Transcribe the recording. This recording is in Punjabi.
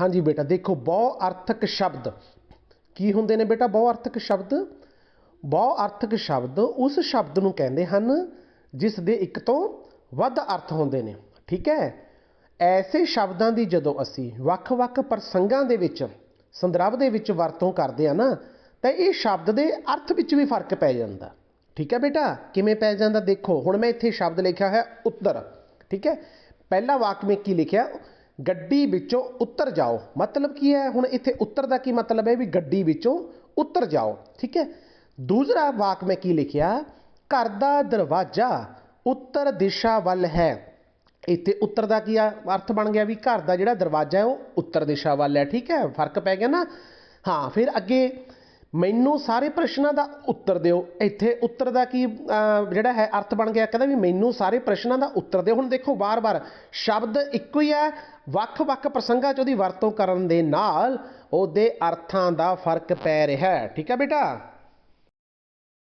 ਹਾਂਜੀ ਬੇਟਾ, ਦੇਖੋ, ਬਹੁ ਅਰਥਕ ਸ਼ਬਦ, ਕੀ ਹੁੰਦੇ ਨੇ ਬੇਟਾ ਬਹੁ ਅਰਥਕ ਸ਼ਬਦ? ਬਹੁ ਅਰਥਕ ਸ਼ਬਦ ਉਸ ਸ਼ਬਦ ਨੂੰ ਕਹਿੰਦੇ ਹਨ ਜਿਸ ਦੇ ਇੱਕ ਤੋਂ ਵੱਧ ਅਰਥ ਹੁੰਦੇ ਨੇ, ਠੀਕ ਹੈ? ਐਸੇ ਸ਼ਬਦਾਂ ਦੀ ਜਦੋਂ ਅਸੀਂ ਵੱਖ-ਵੱਖ ਪ੍ਰਸੰਗਾਂ ਦੇ ਵਿੱਚ, ਸੰਦਰਭ ਦੇ ਵਿੱਚ ਵਰਤੋਂ ਕਰਦੇ ਆ ਨਾ, ਤਾਂ ਇਹ ਸ਼ਬਦ ਦੇ ਅਰਥ ਵਿੱਚ ਵੀ ਫ਼ਰਕ ਪੈ ਜਾਂਦਾ, ਠੀਕ ਹੈ ਬੇਟਾ? ਕਿਵੇਂ ਪੈ ਜਾਂਦਾ? ਦੇਖੋ, ਹੁਣ ਮੈਂ ਇੱਥੇ ਸ਼ਬਦ ਲਿਖਿਆ ਹੋਇਆ ਉੱਤਰ, ਠੀਕ ਹੈ? ਪਹਿਲਾ ਵਾਕ ਮੈਂ ਕੀ ਲਿਖਿਆ? ਗੱਡੀ ਵਿੱਚੋਂ ਉੱਤਰ ਜਾਓ। ਮਤਲਬ ਕੀ ਹੈ? ਹੁਣ ਇੱਥੇ ਉੱਤਰ ਦਾ ਕੀ ਮਤਲਬ ਹੈ ਵੀ ਗੱਡੀ ਵਿੱਚੋਂ ਉੱਤਰ ਜਾਓ, ਠੀਕ ਹੈ? ਦੂਸਰਾ ਵਾਕ ਮੈਂ ਕੀ ਲਿਖਿਆ? ਘਰ ਦਾ ਦਰਵਾਜ਼ਾ ਉੱਤਰ ਦਿਸ਼ਾ ਵੱਲ ਹੈ। ਇੱਥੇ ਉੱਤਰ ਦਾ ਕੀ ਆ? ਅਰਥ ਬਣ ਗਿਆ ਵੀ ਘਰ ਦਾ ਜਿਹੜਾ ਦਰਵਾਜ਼ਾ ਹੈ ਉਹ ਉੱਤਰ ਦਿਸ਼ਾ ਵੱਲ ਹੈ, ਠੀਕ ਹੈ? ਫ਼ਰਕ ਪੈ ਗਿਆ ਨਾ? ਹਾਂ, ਫਿਰ ਅੱਗੇ ਮੈਨੂੰ ਸਾਰੇ ਪ੍ਰਸ਼ਨਾਂ ਦਾ ਉੱਤਰ ਦਿਓ। ਇੱਥੇ ਉੱਤਰ ਦਾ ਕੀ ਜਿਹੜਾ ਹੈ, ਅਰਥ ਬਣ ਗਿਆ ਕਹਿੰਦਾ ਵੀ ਮੈਨੂੰ ਸਾਰੇ ਪ੍ਰਸ਼ਨਾਂ ਦਾ ਉੱਤਰ ਦਿਓ। ਹੁਣ ਦੇਖੋ ਵਾਰ ਵਾਰ ਸ਼ਬਦ ਇੱਕੋ ਹੀ ਹੈ, ਵੱਖ-ਵੱਖ ਪ੍ਰਸੰਗਾਂ 'ਚ ਉਹਦੀ ਵਰਤੋਂ ਕਰਨ ਦੇ ਨਾਲ ਉਹਦੇ ਅਰਥਾਂ ਦਾ ਫ਼ਰਕ ਪੈ ਰਿਹਾ ਹੈ। ਠੀਕ ਹੈ ਬੇਟਾ?